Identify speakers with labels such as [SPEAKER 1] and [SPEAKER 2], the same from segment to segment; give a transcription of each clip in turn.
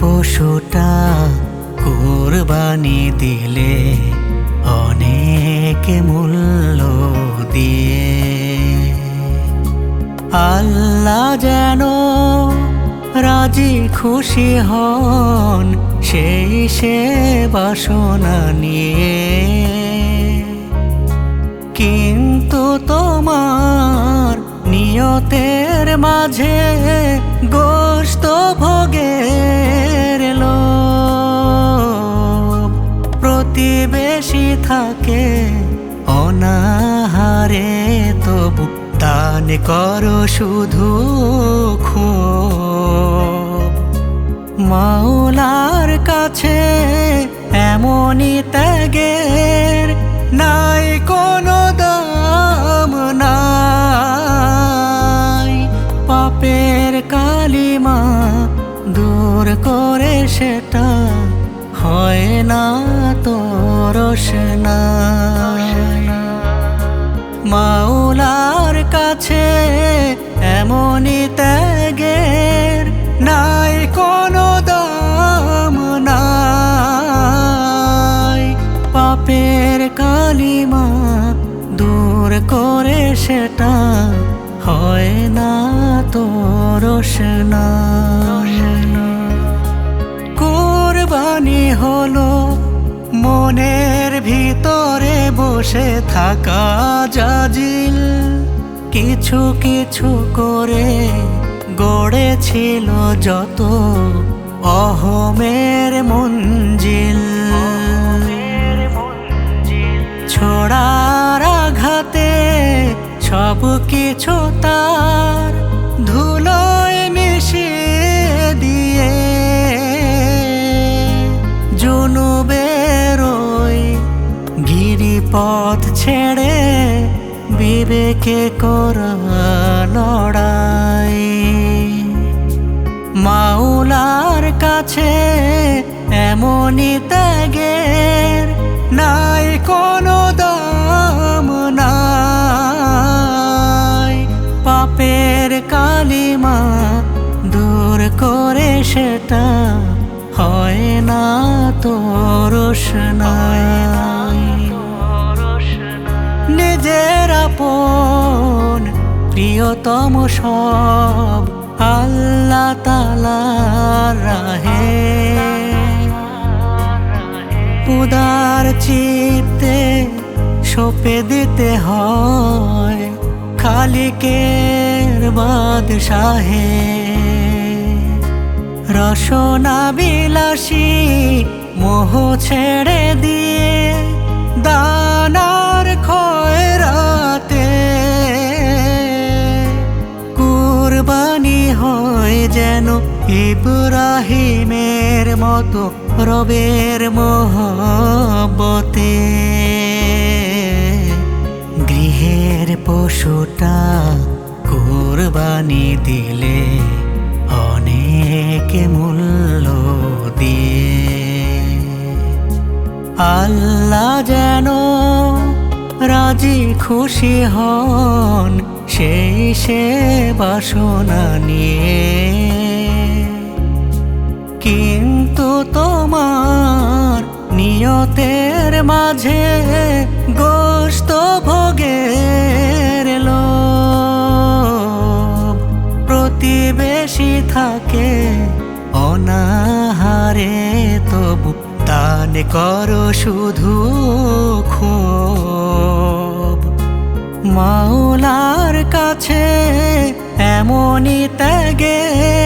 [SPEAKER 1] পশুটা কোরবানি দিলে অনেক মূল্য দিয়ে। আল্লাহ যেন রাজি খুশি হন সেই সে বাসনা নিয়ে। কিন্তু তোমার নিয়তের মাঝে গোস্ত ভোগের থাকে অনাহারে তবু দান করো শুধু মাওলার কাছে এমনই ত্যাগের নাই কোনো দাম নাই। পাপের কালিমা দূর করে সেটা হয় না তোরস না মাওলার কাছে এমনই ত্যাগের নাই কোনো দাম নাই। পাপের কালিমা দূর করে সেটা হয় না তোরস না কোরবানি হলো, মনের ভিতরে বসে থাকা জাজিল। কিছু কিছু করে গড়েছিল যত অহমের মঞ্জিল ছেড়ে বিবেকে করা লড়াই। মাওলার কাছে এমনই ত্যাগের নাই কোনো দাম নাই। পাপের কালিমা দূর করে সেটা হয় না তোরস নাই নিজের আপন, প্রিয়তম সব আল্লাহ রাহে। উদার চিত্তে সপে দিতে হয় খালিকের বাদশাহে। রসনা বিলাসী মোহ ছেড়ে দিয়ে ইব্রাহিমের মতো রবের মোহব্বতে। গৃহের পশুটা কোরবানি দিলে অনেক মূল্য দিয়ে। আল্লাহ যেন রাজি খুশি হন, সেই সে বাসনা নিয়ে। নিয়তের মাঝে গোস্ত ভোগের লোভ। প্রতিবেশী থাকে অনাহারে, তবু দান করো শুধু ক্ষোভ। মাওলার কাছে এমনই ত্যাগের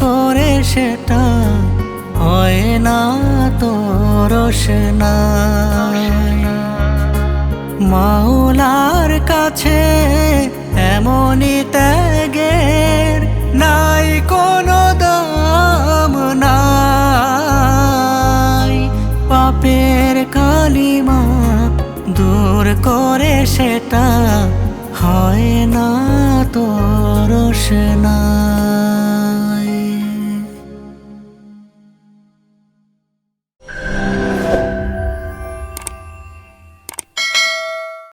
[SPEAKER 1] করে সেটা হয় না তোরস না মাওলার কাছে এমনই ত্যাগের নাই কোনো দাম নাই। পাপের কালিমা দূর করে সেটা হয় না তোরস না